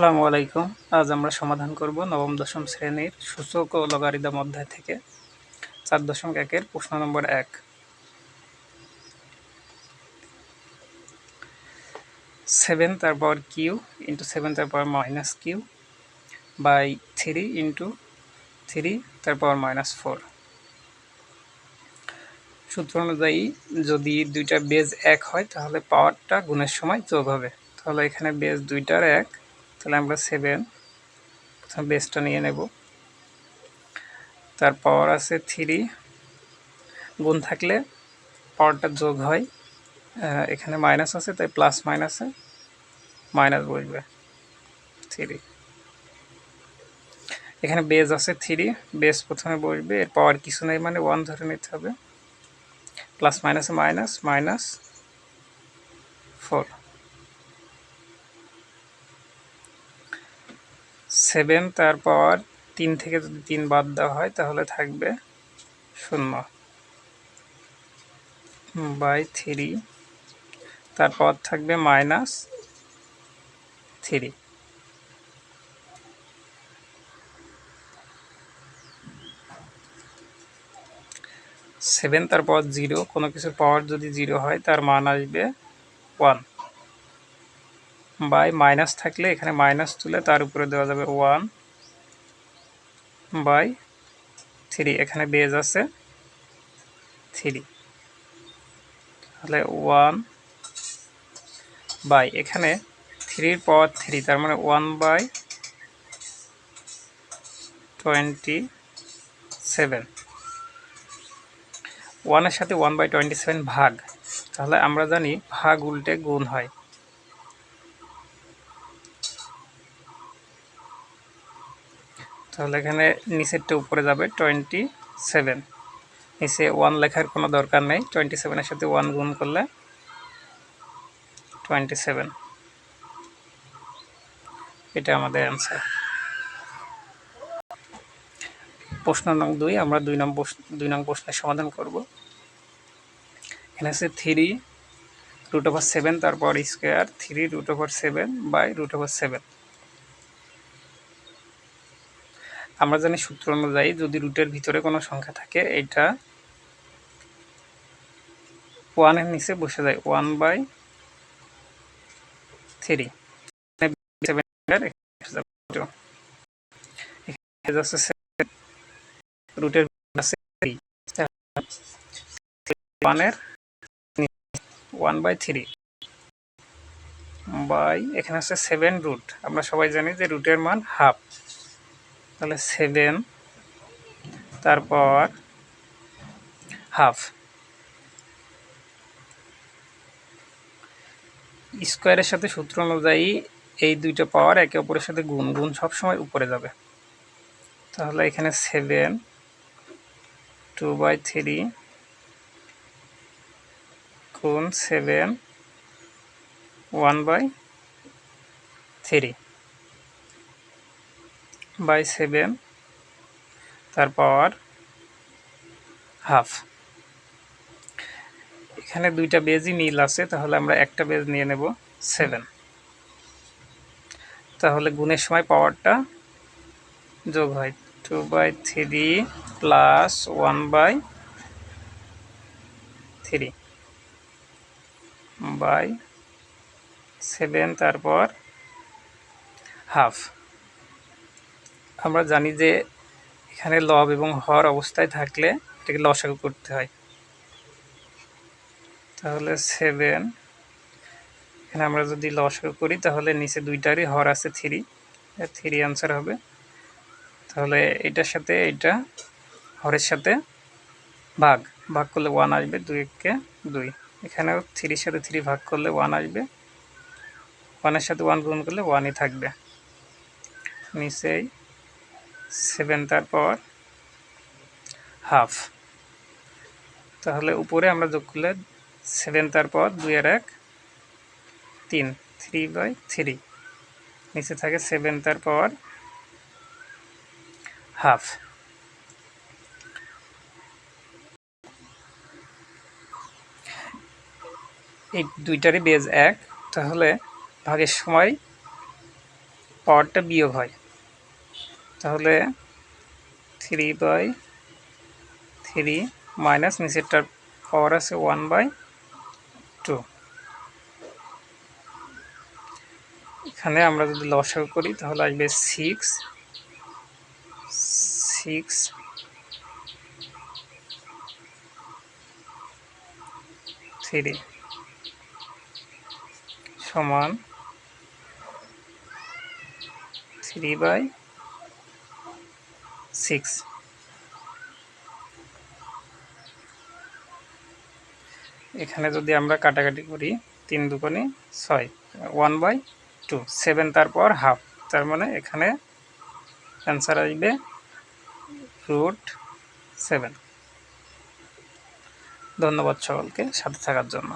আসসালামু আলাইকুম। আজ আমরা সমাধান করব নবম দশম শ্রেণির সূচক ও লগারিদম অধ্যায় থেকে চার দশমিক একের প্রশ্ন নম্বর এক। সেভেন তারপর কিউ ইন্টু সেভেন তারপর minus Q by three into three তারপর মাইনাস ফোর সূত্র অনুযায়ী যদি দুইটা বেজ এক হয়, তাহলে পাওয়ারটা গুণের সময় যোগ হবে। তাহলে এখানে বেজ দুইটার এক তাহলে আমরা সেভেন প্রথম বেসটা নিয়ে নেব। তার পাওয়ার আছে থ্রি গুণ থাকলে পাওয়ারটা যোগ হয় এখানে মাইনাস আছে, তাই প্লাস মাইনাসে মাইনাস বসবে থ্রি এখানে বেজ আছে থ্রি বেস প্রথমে বসবে, এর পাওয়ার কিছু নেই মানে ওয়ান ধরে নিতে হবে। প্লাস মাইনাসে মাইনাস মাইনাস ফোর সেভেন তার পাওয়ার তিন থেকে যদি তিন বাদ দেওয়া হয়, তাহলে থাকবে শূন্য। By three. তারপর থাকবে মাইনাস থ্রি। সেভেন, তারপর জিরো। কোনো কিছুর পাওয়ার যদি জিরো হয়, তার মান আসবে ওয়ান। বাই মাইনাস থাকলে এখানে মাইনাস তুলে তার উপরে দেওয়া যাবে ওয়ান বাই থ্রি, এখানে বেজ আছে থ্রি। তাহলে ওয়ান বাই, এখানে থ্রির পাওয়ার থ্রি, তার মানে ওয়ান বাই টোয়েন্টি সেভেন। ওয়ানের সাথে ওয়ান বাই টোয়েন্টি সেভেন ভাগ, তাহলে আমরা জানি ভাগ উল্টে গুণ হয়। তাহলে এখানে নিচেরটা উপরে যাবে টোয়েন্টি সেভেন নিচে ওয়ান লেখার কোনো দরকার নেই টোয়েন্টি সেভেনের সাথে ওয়ান গুণ করলে টোয়েন্টি সেভেন এটা আমাদের অ্যান্সার প্রশ্ন নং দুই, আমরা দুই নম্বর দুই নং প্রশ্নের সমাধান করব। এখানে আছে থ্রি রুট ওভার সেভেন তারপর square three root over seven by root over seven আমরা জানি সূত্র অনুযায়ী যদি রুটের ভিতরে কোনো সংখ্যা থাকে, এটা ওয়ানের নিচে বসে যায় ওয়ান বাই থ্রি রুটের ওয়ানের ওয়ান বাই থ্রি বাই এখানে আছে সেভেন রুট আমরা সবাই জানি যে রুটের মান হাফ তাহলে সেভেন তারপর হাফ স্কোয়ারের সাথে সূত্র অনুযায়ী এই দুইটা পাওয়ার একে অপরের সাথে গুণ গুণ সবসময় উপরে যাবে। তাহলে এখানে সেভেন টু বাই থ্রি গুণ seven one by three by seven তার পাওয়ার হাফ এখানে দুইটা বেজই মিল আছে, তাহলে আমরা একটা বেজ নিয়ে নেব সেভেন তাহলে গুণের সময় পাওয়ারটা যোগ হয় two by three plus one by three by seven তারপর হাফ আমরা জানি যে এখানে লব এবং হর অবস্থায় থাকলে এটাকে লসাগু করতে হয়। তাহলে সেভেন এখানে আমরা যদি লসাগু করি, তাহলে নিচে দুইটারই হর আছে থ্রি থ্রি আনসার হবে। তাহলে এটার সাথে এটা হরের সাথে ভাগ। ভাগ করলে ওয়ান আসবে, দুই এককে দুই। এখানেও থ্রির সাথে থ্রি ভাগ করলে ওয়ান আসবে। ওয়ানের সাথে ওয়ান গুণ করলে ওয়ানই থাকবে। নিচেই সেভেন তারপর হাফ। তাহলে উপরে আমরা যোগ করলে সেভেন তারপর দুই আর এক, তিন, থ্রি বাই থ্রি। নিচে থাকে সেভেন তারপর হাফ। এই দুইটারই বেজ এক, তাহলে ভাগের সময় পাওয়ারটা বিয়োগ হয়। তাহলে থ্রি বাই থ্রি মাইনাস নিচেরটার পাওয়ার আছে ওয়ান বাই টু এখানে আমরা যদি লসাগু করি, তাহলে আসবে সিক্স সিক্স থ্রি সমান থ্রি বাই সিক্স এখানে যদি আমরা কাটাকাটি করি, তিন দুকোনি ছয় ওয়ান বাই টু সেভেন তারপর হাফ তার মানে এখানে অ্যান্সার আসবে রুট সেভেন ধন্যবাদ সকলকে সাথে থাকার জন্য।